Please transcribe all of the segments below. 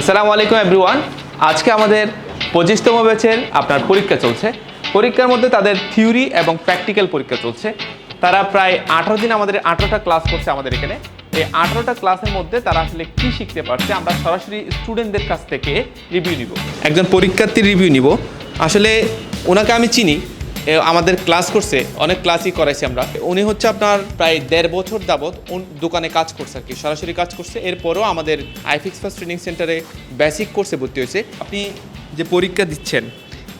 আসসালামু আলাইকুম এভরিওয়ান। আজকে আমাদের পঁচিশতম ব্যাচের আপনার পরীক্ষা চলছে। পরীক্ষার মধ্যে তাদের থিওরি এবং প্র্যাকটিক্যাল পরীক্ষা চলছে। তারা প্রায় আঠারো দিন আমাদের আঠারোটা ক্লাস করছে আমাদের এখানে। এই আঠারোটা ক্লাসের মধ্যে তারা আসলে কি শিখতে পারছে আমরা সরাসরি স্টুডেন্টদের কাছ থেকে রিভিউ নিব। একজন পরীক্ষার্থীর রিভিউ নিব। আসলে ওনাকে আমি চিনি আমাদের ক্লাস করছে অনেক ক্লাসই করাইছি আমরা। উনি হচ্ছে আপনার প্রায় দেড় বছর যাবৎ দোকানে কাজ করছে আর কি সরাসরি কাজ করছে। এরপরও আমাদের আইফিক্স ফার্স্ট ট্রেনিং সেন্টারে বেসিক কোর্সে ভর্তি হয়েছে। আপনি যে পরীক্ষা দিচ্ছেন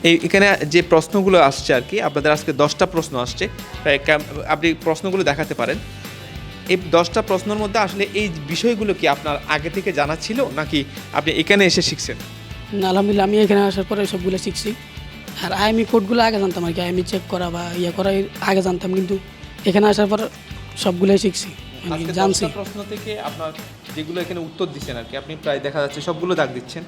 এই এখানে যে প্রশ্নগুলো আসছে আর কি আপনাদের আজকে দশটা প্রশ্ন আসছে। আপনি প্রশ্নগুলো দেখাতে পারেন। এই দশটা প্রশ্নের মধ্যে আসলে এই বিষয়গুলো কি আপনার আগে থেকে জানা ছিল নাকি আপনি এখানে এসে শিখছেন? না, আলহামদুলিল্লাহ আমি এখানে আসার পরে সবগুলো শিখছি। আর আইএমই কোডগুলো আগে জানতাম আর কি আইএমই চেক করা বা ইয়ে করা আগে জানতাম কিন্তু এখানে আসার পর সবগুলোই শিখছি মানে জানছি। প্রশ্ন থেকে আপনার যেগুলো এখানে উত্তর দিচ্ছেন আর কি আপনি প্রায় দেখা যাচ্ছে সবগুলো দাগ দিচ্ছেন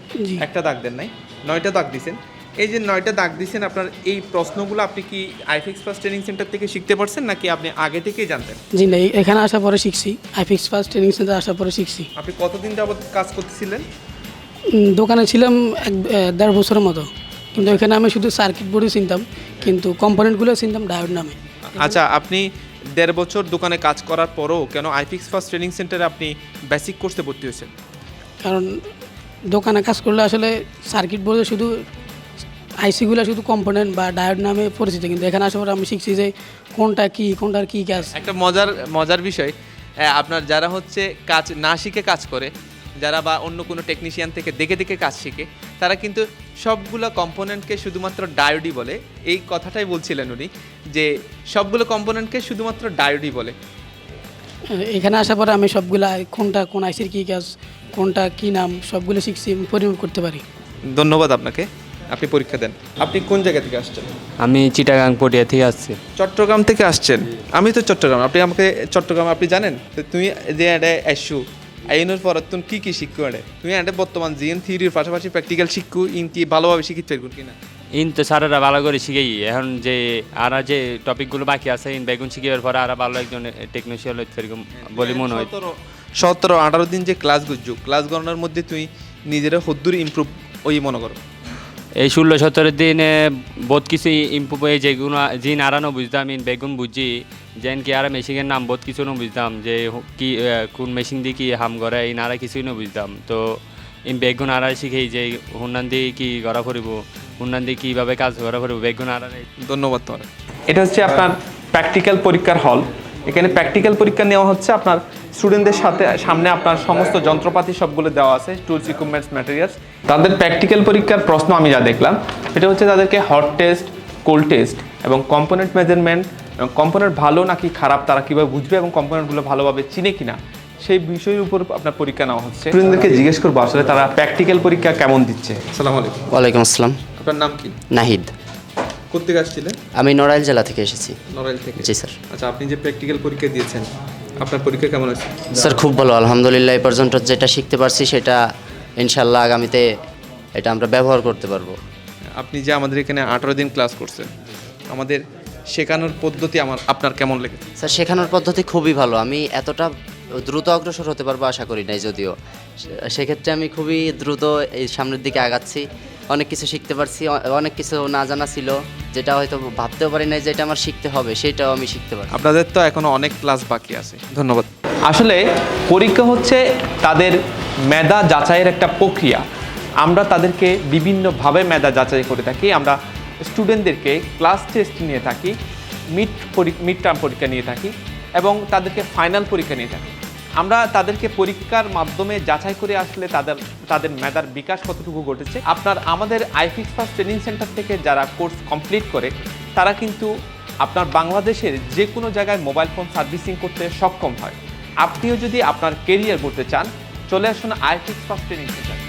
একটা দাগ দেন নাই নয়টা দাগ দিচ্ছেন এই যে নয়টা দাগ দিচ্ছেন আপনার এই প্রশ্নগুলো আপনি কি আইফিক্স ফার্স্ট ট্রেনিং সেন্টার থেকে শিখতে পারছেন নাকি আপনি আগে থেকেই জানতেন? জি না এখানে আসার পরে শিখছি আইফিক্স ফার্স্ট ট্রেনিং সেন্টার আসার পরে শিখছি। আপনি কতদিন যাবত কাজ করতেছিলেন? দোকানে ছিলাম এক দেড় বছরের মতো। কিন্তু এখানে আমি শুধু সার্কিট বোর্ডই চিনতাম কিন্তু কম্পোনেন্টগুলো চিনতাম ডায়োড নামে। আচ্ছা আপনি দেড় বছর দোকানে কাজ করার পরও কেন আইফিক্স ফার্স্ট ট্রেনিং সেন্টারে আপনি বেসিক কোর্সে ভর্তি হয়েছেন? কারণ দোকানে কাজ করলে আসলে সার্কিট বোর্ডে শুধু আইসিগুলো শুধু কম্পোনেন্ট বা ডায়োড নামে পরিচিত কিন্তু এখানে আসার পরে আমি শিখছি যে কোনটা কি কোনটার কি কাজ। একটা মজার মজার বিষয় আপনার যারা হচ্ছে কাজ না শিখে কাজ করে যারা বা অন্য কোনো টেকনিশিয়ান থেকে দেখে দেখে কাজ শিখে তারা কিন্তু সবগুলো কম্পোনেন্টকে শুধুমাত্র ডায়োডি বলে। এই কথাটাই বলছিলেন উনি যে সবগুলো কম্পোনেন্টকে শুধুমাত্র ডায়োডি বলে। এখানে আসার পরে আমি সবগুলা কোনটা কোন আইসির কী কাজ কোনটা কি নাম সবগুলো শিখছি আমি পরিমাপ করতে পারি। ধন্যবাদ আপনাকে আপনি পরীক্ষা দেন। আপনি কোন জায়গা থেকে আসছেন? আমি চিটাগাং পটিয়া থেকে আসছি। চট্টগ্রাম থেকে আসছেন? আমি তো চট্টগ্রাম আপনি আমাকে চট্টগ্রাম আপনি জানেন? তো তুমি যে এটা এসু আইনের পর তুমি কি কি শিখো এটা তুমি এটা বর্তমান জিএন থিওরির পাশাপাশি প্র্যাকটিক্যাল শিক্ষু ইন কি ভালোভাবে শিখিতে পারবেন কিনা? ইন তো স্যারেরা ভালো করে শিখেই। এখন যে আর যে টপিকগুলো বাকি আছে ইন বেগুন শিখিবার পরে আর ভালো একজন টেকনিশিয়ান এরকম বলে মনে হয় সতেরো সতেরো আঠারো দিন যে ক্লাস গুজ্জু ক্লাস গণনার মধ্যে তুই নিজেরা হদ্দুর ইমপ্রুভ ওই মনে করো। এই ষোলো সতেরো দিনে বহুত কিছু ইম্প্রুভ হয়ে যেগুলো জিন আরানো বুঝতাম ইন বেগুন বুঝি যেন কি আর মেশিনের নাম বহুত কিছু না বুঝতাম যে কি কোন মেশিন দিয়ে কি হাম করে ইন আর কিছুই না বুঝতাম। তো ইন বেগুন আর শিখেই যে হুন্নান দিয়ে কি করা করিব হুন্নান দিয়ে কীভাবে কাজ করা করিব বেগুন আর ধন্যবাদ তোমার। এটা হচ্ছে আপনার প্র্যাকটিক্যাল পরীক্ষার হল এখানে প্র্যাকটিক্যাল পরীক্ষা নেওয়া হচ্ছে। আপনার স্টুডেন্টদের সাথে সামনে আপনার সমস্ত যন্ত্রপাতি সবগুলো দেওয়া আছে টুলস ইকুইপমেন্টস ম্যাটেরিয়ালস তাদের প্র্যাকটিক্যাল পরীক্ষার প্রশ্ন আমি যা দেখলাম এটা হচ্ছে তাদেরকে হট টেস্ট কোল্ড টেস্ট এবং কম্পোনেন্ট মেজারমেন্ট এবং কম্পোনেন্ট ভালো নাকি খারাপ তারা কীভাবে বুঝবে এবং কম্পোনেন্টগুলো ভালোভাবে চিনে কিনা সেই বিষয়ের উপর আপনার পরীক্ষা নেওয়া হচ্ছে। স্টুডেন্টদেরকে জিজ্ঞেস করব আসলে তারা প্র্যাকটিক্যাল পরীক্ষা কেমন দিচ্ছে? সালাম আলাইকুম। ওয়ালাইকুম আসসালাম। আপনার নাম কি? নাহিদ। কোথেকে আসছিলেন? আমি নড়াইল জেলা থেকে এসেছি। নড়াইল থেকে? জি স্যার। আচ্ছা আপনি যে প্র্যাকটিক্যাল পরীক্ষা দিয়েছেন আপনার পরীক্ষা কেমন আছে স্যার খুব ভালো। আলহামদুলিল্লাহ এই পর্যন্ত যেটা শিখতে পারছি সেটা ইনশাল্লাহ আগামীতে এটা আমরা ব্যবহার করতে পারব। আপনি যে আমাদের এখানে আঠারো দিন ক্লাস করছেন আমাদের শেখানোর পদ্ধতি আমার আপনার কেমন লেগেছে? স্যার শেখানোর পদ্ধতি খুবই ভালো। আমি এতটা দ্রুত অগ্রসর হতে পারব আশা করি নাই যদিও। সেক্ষেত্রে আমি খুবই দ্রুত এই সামনের দিকে আগাচ্ছি। অনেক কিছু শিখতে পারছি অনেক কিছু না জানা ছিল। যেটা হয়তো ভাবতেও পারি না যে এটা আমার শিখতে হবে সেটাও আমি শিখতে পারি আপনাদের তো এখনও অনেক ক্লাস বাকি আছে। ধন্যবাদ। আসলে পরীক্ষা হচ্ছে তাদের মেধা যাচাইয়ের একটা প্রক্রিয়া। আমরা তাদেরকে বিভিন্নভাবে মেধা যাচাই করে থাকি। আমরা স্টুডেন্টদেরকে ক্লাস টেস্ট নিয়ে থাকি মিড মিড টার্ম পরীক্ষা নিয়ে থাকি এবং তাদেরকে ফাইনাল পরীক্ষা নিয়ে থাকি। আমরা তাদেরকে পরীক্ষার মাধ্যমে যাচাই করে আসলে তাদের তাদের মেধার বিকাশ কতটুকু ঘটেছে। আপনার আমাদের আইফিক্স ফার্স্ট ট্রেনিং সেন্টার থেকে যারা কোর্স কমপ্লিট করে, তারা কিন্তু আপনার বাংলাদেশের যে কোনো জায়গায় মোবাইল ফোন সার্ভিসিং করতে সক্ষম হয়। আপনিও যদি আপনার কেরিয়ার করতে চান, চলে আসুন আইফিক্স ফার্স্ট ট্রেনিং সেন্টার।